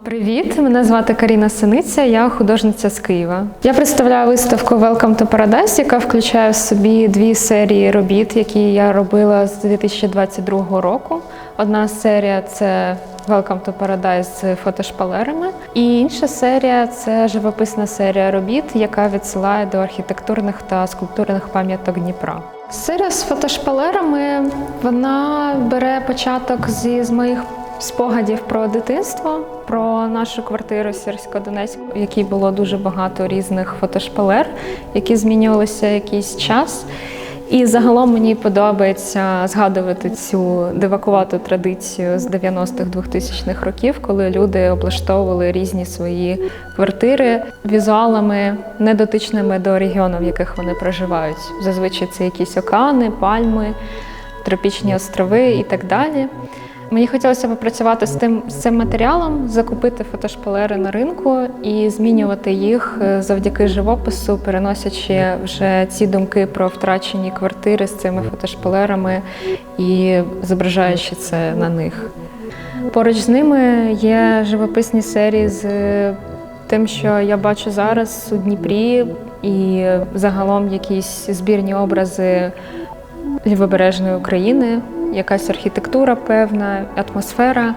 Привіт, мене звати Каріна Синиця, я художниця з Києва. Я представляю виставку Welcome to Paradise, яка включає в собі дві серії робіт, які я робила з 2022 року. Одна серія це Welcome to Paradise з фотошпалерами, і інша серія це живописна серія робіт, яка відсилає до архітектурних та скульптурних пам'яток Дніпра. Серія з фотошпалерами вона бере початок зі з моїх спогадів про дитинство, про нашу квартиру Сірсько-Донецьк, в якій було дуже багато різних фотошпалер, які змінювалися якийсь час. І загалом мені подобається згадувати цю дивакувату традицію з 90-х 2000-х років, коли люди облаштовували різні свої квартири візуалами, недотичними до регіону, в яких вони проживають. Зазвичай це якісь океани, пальми, тропічні острови і так далі. Мені хотілося попрацювати з тим з цим матеріалом, закупити фотошпалери на ринку і змінювати їх е, завдяки живопису, переносячи вже ці думки про втрачені квартири з цими фотошпалерами і зображаючи це на них. Поруч з ними є живописні серії з тим, що я бачу зараз у Дніпрі, і загалом якісь збірні образи лівобережної України, якась архітектура певна, атмосфера,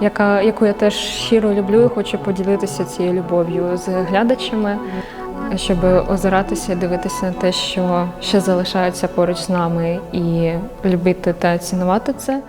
яка, яку я теж щиро люблю і хочу поділитися цією любов'ю з глядачами, щоб озиратися і дивитися на те, що ще залишається поруч з нами, і любити та цінувати це.